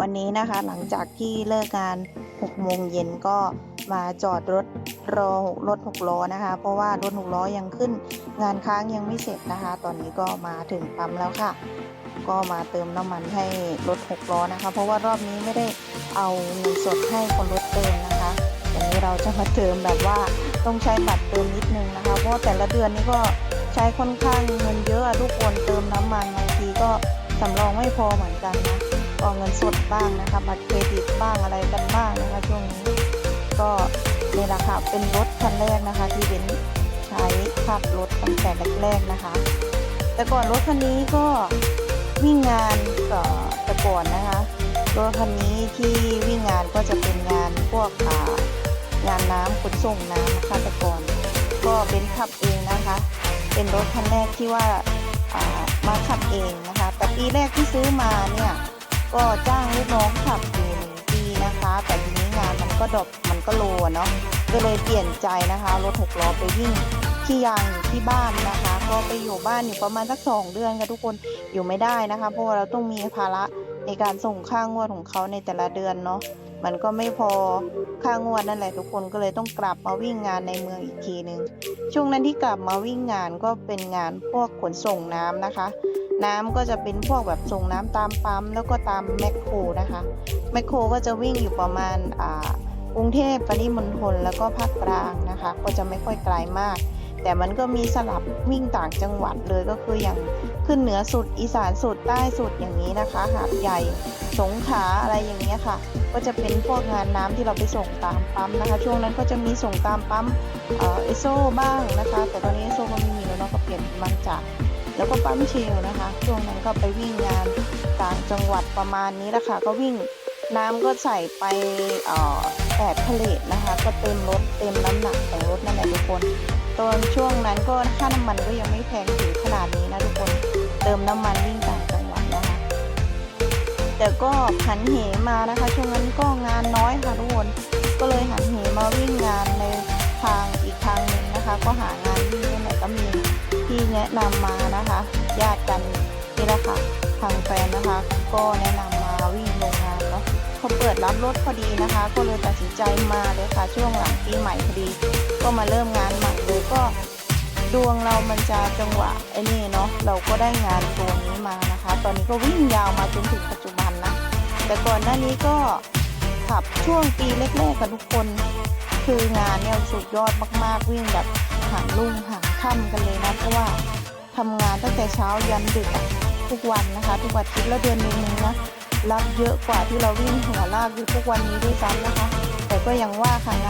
วันนี้นะคะหลังจากที่เลิกงาน6โมงเย็นก็มาจอดรถรอรถ6ล้อนะคะ เพราะว่ารถ6ล้อยังขึ้นงานค้างยังไม่เสร็จนะคะ ตอนนี้ก็มาถึงปั๊มแล้วค่ะ ก็มาเติมน้ำมันให้รถ6ล้อนะคะ เพราะว่ารอบนี้ไม่ได้เอาเงินสดให้คนรถเติมนะคะวันนี้เราจะมาเติมแบบว่าต้องใช้บัตรเติมนิดนึงนะคะ เพราะแต่ละเดือนนี้ก็ใช้ค่อนข้างเงินเยอะอะทุกคนเติมน้ำมันบางทีก็สำรองไม่พอเหมือนกันนะ ก็เงินสดบ้างนะคะบัตรเครดิตบ้างอะไรกันบ้างนะคะช่วงนี้ก็นี่แหละค่ะเป็นรถคันแรกนะคะ ที่เป็นใช้ขับรถตั้งแต่แรกๆนะคะ แต่ก่อนรถคันนี้ก็วิ่งงานก็แต่ก่อนนะคะรถคันนี้ที่วิ่งงานก็จะเป็นงานพวกอ่างานน้ำขนส่งน้ำนะคะแต่ก่อนก็เป็นขับเองนะคะ เป็นรถคันแรกที่ว่ามาขับเองนะคะ แต่ปีแรกที่ซื้อมาเนี่ย ก็จ้างลูกน้องขับอยู่หนึ่งปีนะคะ แต่ทีนี้งานมันก็ดรอปมันก็โลเนาะก็เลยเปลี่ยนใจนะคะ รถหกล้อไปวิ่งที่ยางอยู่ที่บ้านนะคะ ก็ไปอยู่บ้านอยู่ประมาณสักสองเดือนค่ะทุกคนอยู่ไม่ได้นะคะ เพราะว่าเราต้องมีภาระในการส่งค่างวดของเขาในแต่ละเดือนเนาะมันก็ไม่พอค่างวดนั่นแหละทุกคนก็เลยต้องกลับมาวิ่งงานในเมืองอีกทีหนึ่งช่วงนั้นที่กลับมาวิ่งงานก็เป็นงานพวกขนส่งน้ำนะคะ น้ำก็จะเป็นพวกแบบส่งน้ำตามปั๊มแล้วก็ตามแมคโครนะคะแมคโครก็จะวิ่งอยู่ประมาณอ่ากรุงเทพปริมณฑลแล้วก็ภาคกลางนะคะ ก็จะไม่ค่อยไกลมาก แต่มันก็มีสลับวิ่งต่างจังหวัดเลยก็คืออย่างขึ้นเหนือสุดอีสานสุดใต้สุดอย่างนี้นะคะ หาดใหญ่สงขลาอะไรอย่างเงี้ยค่ะ ก็จะเป็นพวกงานน้ำที่เราไปส่งตามปั๊มนะคะ ช่วงนั้นก็จะมีส่งตามปั๊มเอโซบ้างนะคะ แต่ตอนนี้เอโซก็ไม่มีแล้วเนาะก็เปลี่ยนเป็นบางจาก แล้วก็ปั๊มเชลนะคะ ช่วงนั้นก็ไปวิ่งงานต่างจังหวัดประมาณนี้แหละค่ะ ก็วิ่งน้ำก็ใส่ไปออแปดพเลนะคะ ก็เต็มรถเต็มน้ำหนักของรถนั่นแหละทุกคน ตอนช่วงนั้นก็ค่าน้ำมันก็ยังไม่แพงถึงขนาดนี้นะทุกคน เติมน้ำมันวิ่งต่างจังหวัดนะคะ แต่ก็หันเหมานะคะ ช่วงนั้นก็งานน้อยค่ะทุกคน ก็เลยหันเหมาวิ่งงานในทางอีกทางหนึ่งนะคะ ก็หาง แนะนำมานะคะ ญาติกันนี่แหละค่ะทางแฟนนะคะ ก็แนะนำมาวิ่งโรงงานเนาะเขาเปิดรับรถพอดีนะคะ ก็เลยตัดสินใจมาเลยค่ะ ช่วงหลังปีใหม่พอดี ก็มาเริ่มงานใหม่เลยก็ดวงเรามันจะจังหวะไอ้นี่เนาะเราก็ได้งานตัวนี้มานะคะ ตอนนี้ก็วิ่งยาวมาจนถึงปัจจุบันนะแต่ก่อนหน้านี้ก็ขับช่วงปีแรกๆกับทุกคน คืองานเนี่ยสุดยอดมากๆวิ่งแบบหางลุ่งหาง ค่ำกันเลยนะเพราะว่าทำงานตั้งแต่เช้ายันดึกทุกวันนะคะ ทุกวันทิตย์แล้วเดือนหนึงนะรับเยอะกว่าที่เราวิ่งหัวลากอยู่ทุกวันนี้ด้วยซ้ำนะคะ แต่ก็ยังว่าค่ะงาน